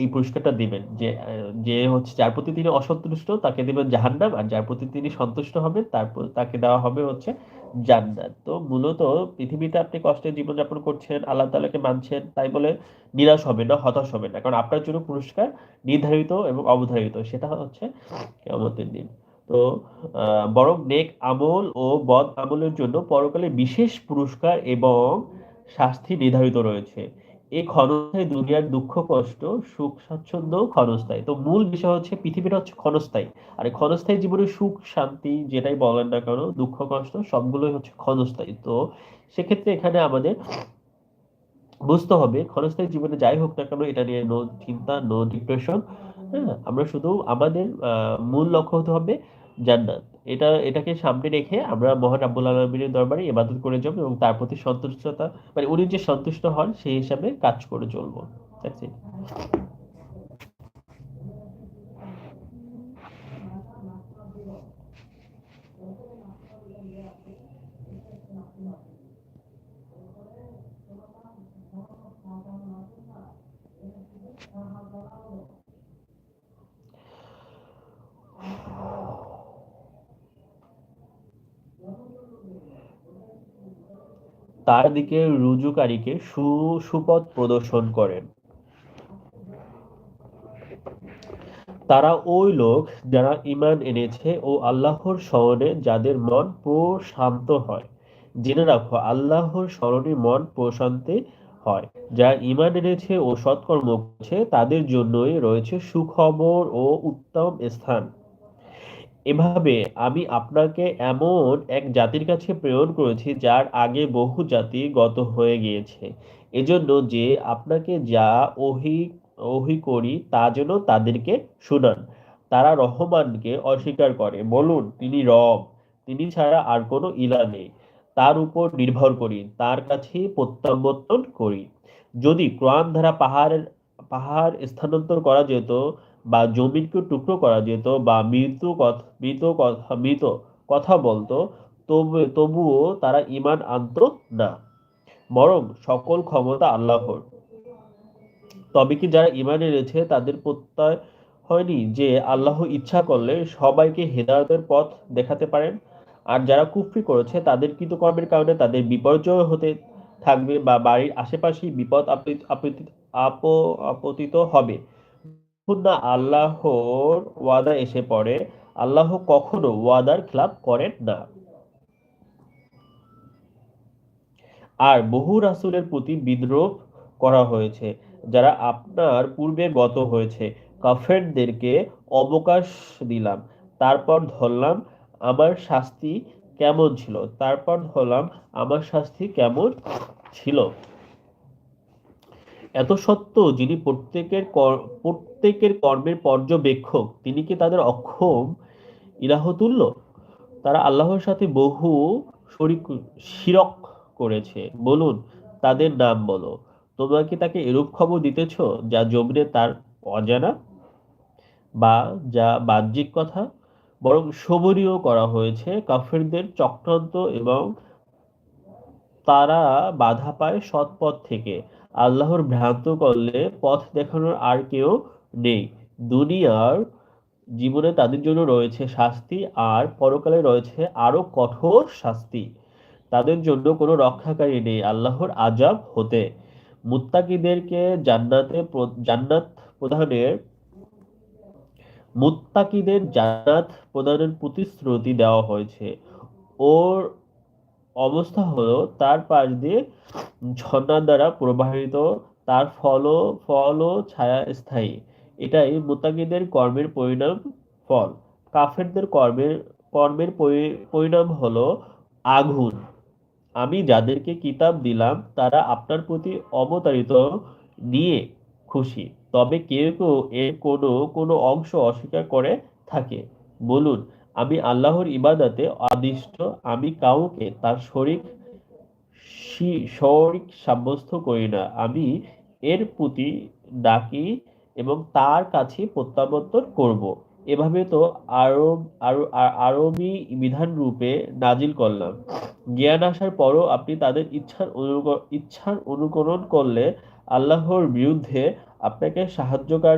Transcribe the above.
এই পুরস্কারটা দিবেন। যে যে হচ্ছে যার প্রতি তিনি অসন্তুষ্ট তাকে দিবেন জাহান্নাম, আর যার প্রতি তিনি সন্তুষ্ট হবেন তারপর তাকে দেওয়া হবে হচ্ছে জান্নাত। তো মূলত পৃথিবীতে আপনি কষ্টে জীবনযাপন করছেন, আল্লাহ তালাকে মানছেন, তাই বলে নিরাশ হবে না, হতাশ হবে না। কারণ আপনার জন্য পুরস্কার নির্ধারিত এবং অবধারিত, সেটা হচ্ছে কেমতের দিন। তো বরং নেক আমল ও বদ আমলের জন্য পরকালে বিশেষ পুরস্কার এবং শাস্তি নির্ধারিত রয়েছে। এই ক্ষণস্থায়ী দুনিয়ার দুঃখ, কষ্ট, সুখ স্বাচ্ছন্দ্য ক্ষণস্থায়ী। তো মূল বিষয় হচ্ছে পৃথিবীটা হচ্ছে ক্ষণস্থায়ী। আর ক্ষণস্থায়ী জীবনে সুখ, শান্তি যেটাই বলেন না কেন, দুঃখ, কষ্ট সবগুলোই হচ্ছে ক্ষণস্থায়ী। তো সেক্ষেত্রে এখানে আমাদের বুঝতে হবে ক্ষণস্থায়ী জীবনে যাই হোক না কেন এটা নিয়ে নো চিন্তা নো ডিপ্রেশন হ্যাঁ? আমরা শুধু আমাদের মূল লক্ষ্য হতে হবে জান্নাত এটা, এটাকে সামনে রেখে আমরা মহান আব্বুল আলমিনের দরবারে ইবাদত করে যাব এবং তার প্রতি সন্তুষ্টতা মানে উনি যে সন্তুষ্ট হন সেই হিসাবে কাজ করে চলবো। ইট তার দিকে রুজুকারীকে সু, সুপথ প্রদর্শন করেন। তারা ওই লোক যারা ইমান এনেছে ও আল্লাহর স্মরণে যাদের মন প্রশান্ত হয়। জেনে রাখো, আল্লাহর স্মরণে মন প্রশান্তি হয়। যারা ইমান এনেছে ও সৎকর্ম করছে, তাদের জন্যই রয়েছে সুখবর ও উত্তম স্থান। এভাবে আমি আপনাকে এমন এক জাতির কাছে প্রেরণ করেছি যার আগে বহু জাতি গত হয়ে গিয়েছে। এজন্য যে আপনাকে যা ওহি ওহি করি তা যেন তাদেরকে শুনান। তারা রহমানকে অস্বীকার করে। বলুন, তিনি রব, তিনি ছাড়া আর কোনো ইলা নেই। তার উপর নির্ভর করি, তার কাছেই প্রত্যাবর্তন করি। যদি কোরআন ধারা পাহাড়ের, পাহাড় স্থানান্তর করা যেত বা জমিনকে টুকরো করা যেত বা মৃত কথা মৃত কথা মৃত কথা বলতো, তবু, তবুও তারা ইমান আনত না। বরং সকল ক্ষমতা আল্লাহর। তবে কি যারা ইমান এনেছে তাদের প্রত্যয় হয়নি যে আল্লাহ ইচ্ছা করলে সবাইকে হেদায়তের পথ দেখাতে পারেন? আর যারা কুফরি করেছে তাদের কৃতকর্মের কারণে তাদের বিপর্যয় হতে থাকবে বা বাড়ির আশেপাশেই বিপদ আপতিত হবে। না আল্লাহর ওয়াদা এসে পড়ে। আল্লাহ কখনো ওয়াদার খেলাপ করেন না। আর বহু রাসুলের প্রতি বিদ্রোহ করা হয়েছে, যারা আপনার পূর্বে গত হয়েছে। কাফেরদেরকে অবকাশ দিলাম, তারপর ধরলাম আমার শাস্তি কেমন ছিল? তারপর ধরলাম আমার শাস্তি কেমন ছিল? এত সত্য যিনি প্রত্যেকের প্রত্যেকের কর্মের পর্যবেক্ষক, তিনি কি তাদের অক্ষম? ইলাহ তুল্য তারা আল্লাহর সাথে বহু শরিক, শিরক করেছে। বলুন, তাদের নাম বলো। তোমরা কি তাকে এরূপ খবর দিতেছ, যা জমিনে তার অজানা? বা যা বাহ্যিক কথা? বরং শোভনীয় করা হয়েছে, কাফেরদের চক্রান্ত এবং তারা বাধা পায় সৎপথ থেকে। আল্লাহর ভ্রান্ত করলে পথ দেখানোর আর কেউ নেই। দুনিয়ার জীবনে তাদের জন্য রয়েছে শাস্তি আর পরকালে রয়েছে আরও কঠোর শাস্তি। তাদের জন্য কোনো রক্ষাকারী নেই, আল্লাহর আজাব হতে। মুত্তাকিদেরকে জান্নাতে জান্নাত প্রধানের মুত্তাকিদের জান্নাত প্রদানের প্রতিশ্রুতি দেওয়া হয়েছে। ওর অবস্থা হলো তার পাশ দিয়ে ঝর্ণার দ্বারা প্রবাহিত, তার ফল ফল ও ছায়া স্থায়ী এটাই মুতাকিদের কর্মের পরিণাম ফল। কাফেরদের কর্মের কর্মের পরিণাম হলো আগুন। আমি যাদেরকে কিতাব দিলাম, তারা আপনার প্রতি অবতারিত নিয়ে খুশি। তবে কেউ কেউ এর কোনো কোনো অংশ অস্বীকার করে থাকে। বলুন আমি আল্লাহর ইবাদাতে আদিষ্ট, আমি কাউকে তার শরিক শরিক সাব্যস্ত করি না আমি এর প্রতি ডাকি এবং তার কাছে প্রত্যাবর্তন করব। এভাবে তো আরব আরবি বিধান রূপে নাজিল করলাম জ্ঞান আসার পরও আপনি তাদের ইচ্ছার ইচ্ছার অনুকরণ করলে আল্লাহর বিরুদ্ধে আপনাকে সাহায্যকার